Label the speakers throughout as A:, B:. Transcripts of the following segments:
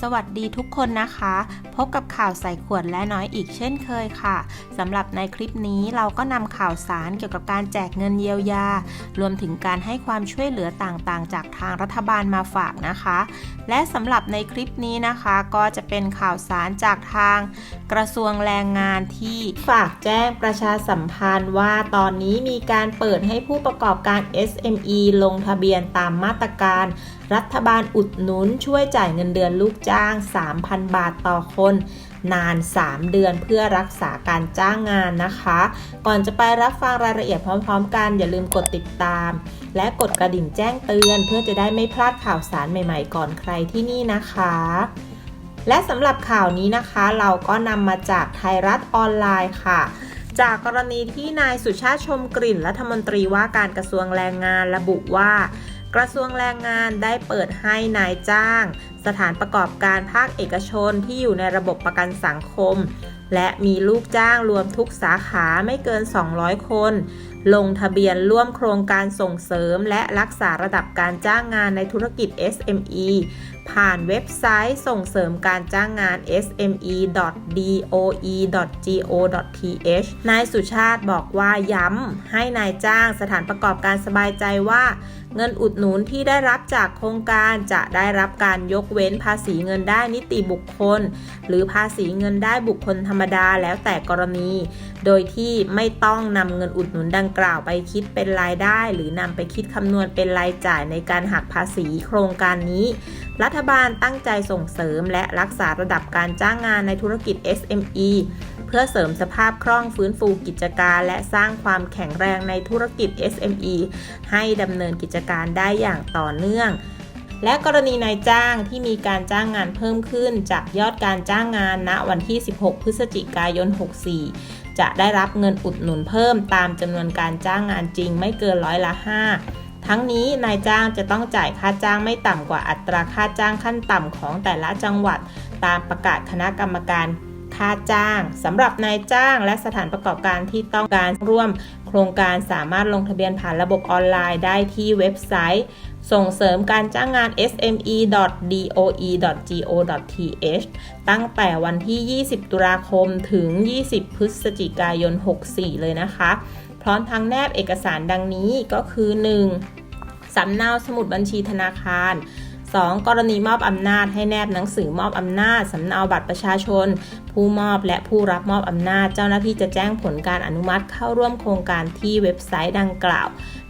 A: สวัสดีทุกคนนะคะ พบกับข่าวใส่ขวดและน้อยอีกเช่นเคยค่ะสำหรับในคลิปนี้เราก็นำข่าวสารเกี่ยวกับการแจกเงินเยียวยา รวมถึงการให้ความช่วยเหลือต่างๆ จากทางรัฐบาลมาฝากนะคะ และสำหรับในคลิปนี้นะคะก็จะเป็นข่าวสารจากทาง กระทรวงแรงงานที่ฝากแจ้งประชาสัมพันธ์ว่าตอนนี้มีการเปิดให้ผู้ประกอบการ SME ลงทะเบียนตามมาตรการ รัฐบาลอุดหนุนช่วยจ่ายเงินเดือนลูกจ้าง 3,000 บาทต่อคน นาน 3 เดือนเพื่อรักษาการจ้างงานนะคะ ก่อนจะไปรับฟังรายละเอียดพร้อมๆ กัน อย่าลืมกดติดตาม และกดกระดิ่งแจ้งเตือน เพื่อจะได้ไม่พลาดข่าวสารใหม่ๆ ก่อนใครที่นี่นะคะและสำหรับข่าวนี้นะคะเราก็นำมาจากไทยรัฐออนไลน์ค่ะ จากกรณีที่นายสุชาติชมกลิ่นรัฐมนตรีว่าการกระทรวงแรงงานระบุว่า กระทรวงแรงงานได้เปิดให้นายจ้าง สถานประกอบการภาคเอกชนที่อยู่ในระบบประกันสังคม และมีลูกจ้างรวมทุกสาขาไม่เกิน 200 คน ลงทะเบียนร่วมโครงการส่งเสริมและรักษาระดับการจ้างงานในธุรกิจ SME ผ่านเว็บไซต์ส่งเสริมการจ้างงาน sme.doe.go.th นายสุชาติบอกว่าย้ำให้นายจ้างสถานประกอบการสบายใจว่า เงินอุดหนุนที่ได้รับจากโครงการจะได้รับการยกเว้นภาษีเงินได้นิติบุคคล หรือภาษีเงินได้บุคคลธรรมดาแล้วแต่กรณี โดยที่ไม่ต้องนำเงินอุดหนุนดังกล่าวไปคิดเป็นรายได้ หรือนำไปคิดคำนวณเป็นรายจ่ายในการหักภาษีโครงการนี้รัฐบาลตั้งใจส่งเสริมและรักษาระดับการจ้างงานในธุรกิจ SME เพื่อเสริมสภาพคล่องฟื้นฟูกิจการ และสร้างความแข็งแรงในธุรกิจ SME ให้ดำเนินกิจการได้อย่างต่อเนื่องและกรณีนายจ้างที่มีการจ้างงานเพิ่มขึ้น จากยอดการจ้างงานณวันที่ 16 พฤศจิกายน 64 จะได้รับเงินอุดหนุนเพิ่มตามจำนวนการจ้างงานจริงไม่เกินร้อยละ 5 ทั้งนี้นายจ้างจะต้องจ่ายค่าจ้างไม่ต่ำกว่าอัตราค่าจ้างขั้นต่ำของแต่ละจังหวัด ตามประกาศคณะกรรมการ ค่าจ้างสำหรับนายจ้างและสถานประกอบการที่ต้องการร่วมโครงการสามารถลงทะเบียนผ่านระบบออนไลน์ได้ที่เว็บไซต์ ส่งเสริมการจ้างงาน sme.doe.go.th ตั้งแต่วันที่ 20 ตุลาคมถึง 20 พฤศจิกายน 64 เลยนะคะ พร้อมทั้งแนบเอกสารดังนี้ก็คือ 1. สำเนาสมุดบัญชีธนาคาร 2. กรณีมอบอำนาจให้แนบหนังสือมอบอำนาจสำเนาบัตรประชาชน ผู้มอบและผู้รับมอบอำนาจ เจ้าหน้าที่จะแจ้งผลการอนุมัติเข้าร่วมโครงการที่เว็บไซต์ดังกล่าว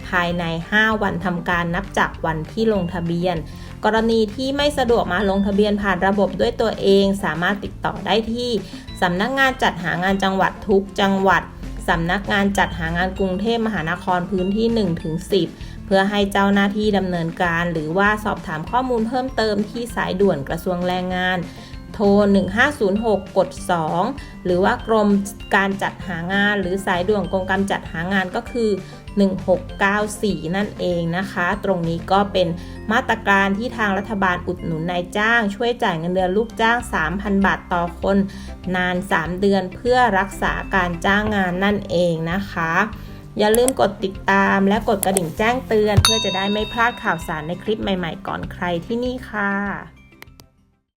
A: ภายใน 5 วันทำการนับจากวันที่ลงทะเบียน กรณีที่ไม่สะดวกมาลงทะเบียนผ่านระบบด้วยตัวเอง สามารถติดต่อได้ที่สำนักงานจัดหางานจังหวัดทุกจังหวัดสำนักงานจัดหางานกรุงเทพมหานครพื้นที่ 1-10เพื่อให้เจ้าหน้าที่ดำเนินการ หรือว่าสอบถามข้อมูลเพิ่มเติมที่สายด่วนกระทรวงแรงงาน โทร 1506 กด 2 หรือว่ากรมการจัดหางาน หรือสายด่วนกรมการจัดหางานก็คือ 1694 นั่นเองนะคะ ตรงนี้ก็เป็นมาตรการที่ทางรัฐบาลอุดหนุนนายจ้าง ช่วยจ่ายเงินเดือนลูกจ้าง 3,000 บาทต่อคน นาน 3 เดือนเพื่อรักษาการจ้างงานนั่นเองนะคะ อย่าลืมกดติดตามและกดกระดิ่งแจ้งเตือน เพื่อจะได้ไม่พลาดข่าวสารในคลิปใหม่ ๆ ก่อนใครที่นี่ค่ะ